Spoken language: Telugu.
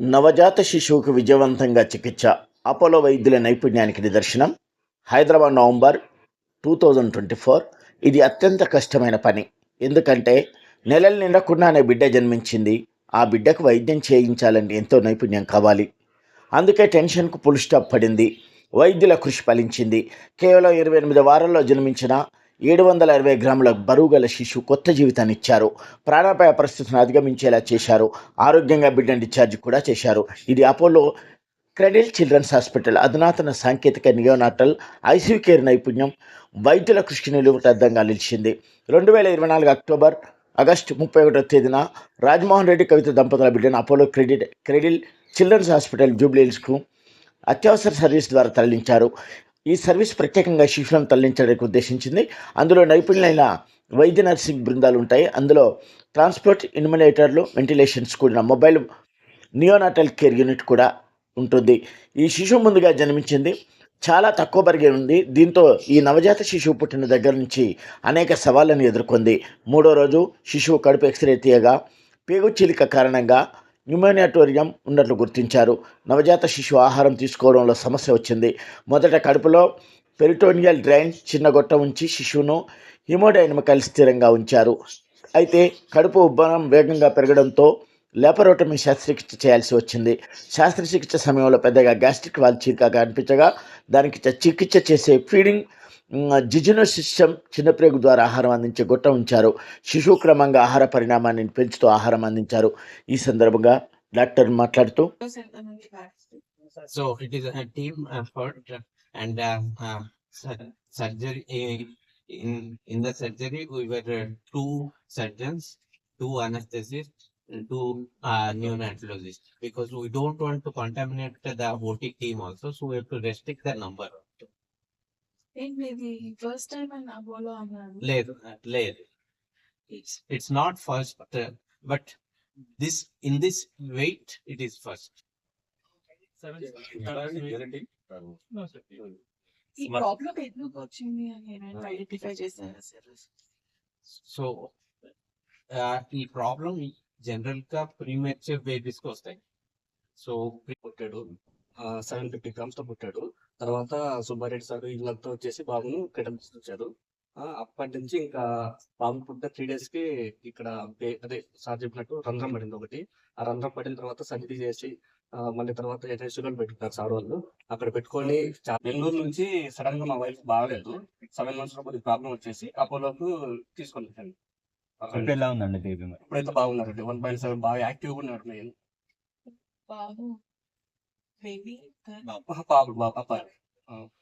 నవజాత శిశువుకు విజయవంతంగా చికిత్స అపోలో వైద్యుల నైపుణ్యానికి నిదర్శనం Hyderabad November two thousand twenty four. ఇది అత్యంత కష్టమైన పని. ఎందుకంటే నెలలు నిండకుండానే బిడ్డ జన్మించింది. ఆ బిడ్డకు వైద్యం చేయించాలని ఎంతో నైపుణ్యం కావాలి. అందుకే టెన్షన్కు పుల్ స్టాప్ పడింది. వైద్యుల కృషి ఫలించింది. కేవలం ఇరవై ఎనిమిది వారాల్లో జన్మించిన ఏడు వందల ఇరవై గ్రాముల బరువు గల శిశువు కొత్త జీవితాన్ని ఇచ్చారు. ప్రాణాపాయ పరిస్థితులను అధిగమించేలా చేశారు. ఆరోగ్యంగా బిడ్డను డిశ్చార్జ్ కూడా చేశారు. ఇది అపోలో క్రెడిల్ చిల్డ్రన్స్ హాస్పిటల్ అధునాతన సాంకేతిక నియోనాటల్ ఐసీయూ కేర్ నైపుణ్యం వైద్యుల కృషికి నిలువటద్దంగా నిలిచింది. రెండు వేల ఇరవై నాలుగు అక్టోబర్ ఆగస్టు ముప్పై ఒకటో తేదీన రాజమోహన్ రెడ్డి కవిత దంపతుల బిడ్డను Apollo credit cradle children's hospital జూబ్లీహిల్స్కు అత్యవసర సర్వీస్ ద్వారా తరలించారు. ఈ సర్వీస్ ప్రత్యేకంగా శిశువులను తరలించడానికి ఉద్దేశించింది. అందులో నైపుణ్యులైన వైద్య నర్సింగ్ బృందాలు ఉంటాయి అందులో ట్రాన్స్పోర్ట్ ఇన్మినేటర్లు వెంటిలేషన్స్ కూడిన మొబైల్ నియోనాటల్ కేర్ యూనిట్ కూడా ఉంటుంది. ఈ శిశువు ముందుగా జన్మించింది. చాలా తక్కువ పరిగే ఉంది. దీంతో ఈ నవజాత శిశువు పుట్టిన దగ్గర నుంచి అనేక సవాళ్ళను ఎదుర్కొంది. మూడో రోజు శిశువు కడుపు ఎక్స్రే తీయగా పేగు చీలిక కారణంగా న్యూమోనియాటోరియం ఉన్నట్లు గుర్తించారు. నవజాత శిశువు ఆహారం తీసుకోవడంలో సమస్య వచ్చింది. మొదట కడుపులో పెరిటోనియల్ డ్రైన్ చిన్న గొట్ట ఉంచి శిశువును హిమోడైనమికల్ స్థిరంగా ఉంచారు. అయితే కడుపు ఉబ్బరం వేగంగా పెరగడంతో లేపరోటమీ శస్త్రచికిత్స చేయాల్సి వచ్చింది. శస్త్రచికిత్స సమయంలో పెద్దగా గ్యాస్ట్రిక్ వాల్ కనిపించగా అనిపించగా దానికి చికిత్స చేసే ఫీడింగ్ జిజినో సిస్టమ్ చిన్నప్రేగు ద్వారా ఆహారం అందించే గొట్ట ఉంచారు శిశువు క్రమంగా ఆహార పరిణామాన్ని పెంచుతూ ఆహారం అందించారు ఈ సందర్భంగా డాక్టర్ మాట్లాడుతూ So it is a team effort and uh, uh, sur- surgery eh, in in the surgery we were uh, two surgeons, two anesthetists, and two uh, neonatologists because we don't want to contaminate the OT team also, so we have to restrict the number. ఏంటి ఇది ఫస్ట్ టైం అని అపోలో అన్నాను. Layer, layer. It's it's not first, uh, but this in this weight it is first. ఈ ప్రాబ్లం ఎందుకు వచ్చింది అని ఏమైనా ఐడెంటిఫై చేశారా సార్ సో ఈ ప్రాబ్లం జనరల్గా ప్రీమెచ్యూర్ బేబీస్కి వస్తాయి. సో సెవెన్ ఫిఫ్టీ గ్రామ్స్తో పుట్టాడు. తర్వాత సుబ్బారెడ్డి సార్ వీళ్ళంతా వచ్చేసి బాబును క్రిటం తీసుకొచ్చారు ఆ, అప్పటి నుంచి ఇంకా బాబు పుట్టిన త్రీ డేస్కి ఇక్కడ అదే సార్ చెప్పినట్టు రంధ్రం పడింది ఒకటి. ఆ రంధ్రం పడిన తర్వాత సర్జరీ చేసి మళ్ళీ తర్వాత షుగర్ పెట్టుకున్నారు సార్ వాళ్ళు. అక్కడ పెట్టుకొని నెల్లూరు నుంచి సడన్గా మా వైఫ్ బాగలేదు. సెవెన్ మంత్స్లో కొద్దిగా ప్రాబ్లం వచ్చేసి అపోలోకు తీసుకొని వచ్చాను ఇప్పుడు ఎలా ఉందండి బేబీ మరి? ఇప్పుడైతే బాగున్నారండి. వన్ పాయింట్ సెవెన్ బాగా యాక్టివ్గా ఉన్నారు నేను బాబు బేబీ బాబు బాబు బాబు